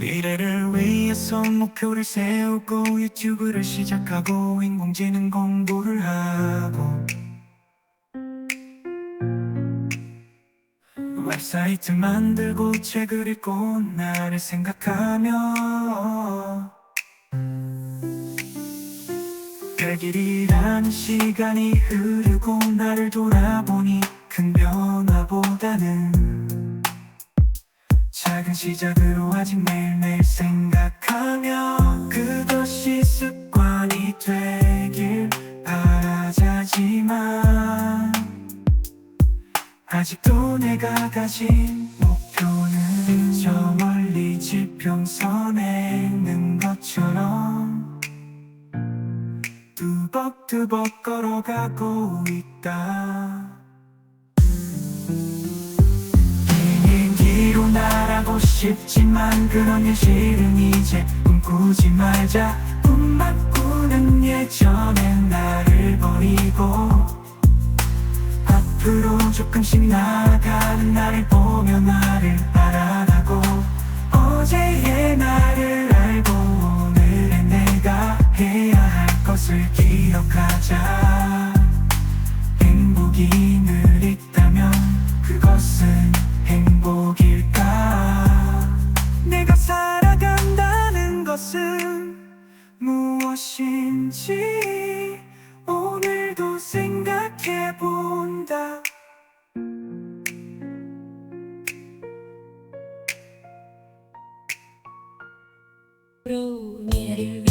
미래를 위해서 목표를 세우고 유튜브를 시작하고 인공지능 공부를 하고 웹사이트 만들고 책을 읽고 나를 생각하며 100일이라는 시간이 흐르고 나를 돌아보니 큰 변화보다는 작은 시작으로 아직 매일매일 생각하며 그것이 습관이 되길 바라자지만 아직도 내가 가진 목표는 저 멀리 지평선에 있는 것처럼 뚜벅뚜벅 걸어가고 있다 싶지만 그런 일실은 이제 꿈꾸지 말자. 꿈만 꾸는 예전의 나를 버리고 앞으로 조금씩 나아가는 나를 보며 나를 알아가고 어제의 나를 알고 오늘의 내가 해야 할 것을 기억하자 오늘도 생각해 본다. 미래를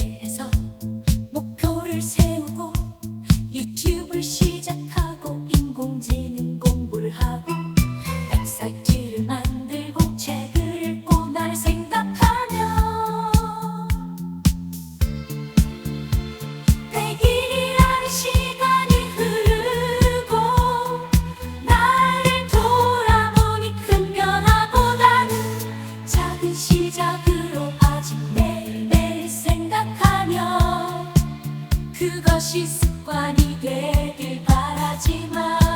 그것이 습관이 되길 바라지만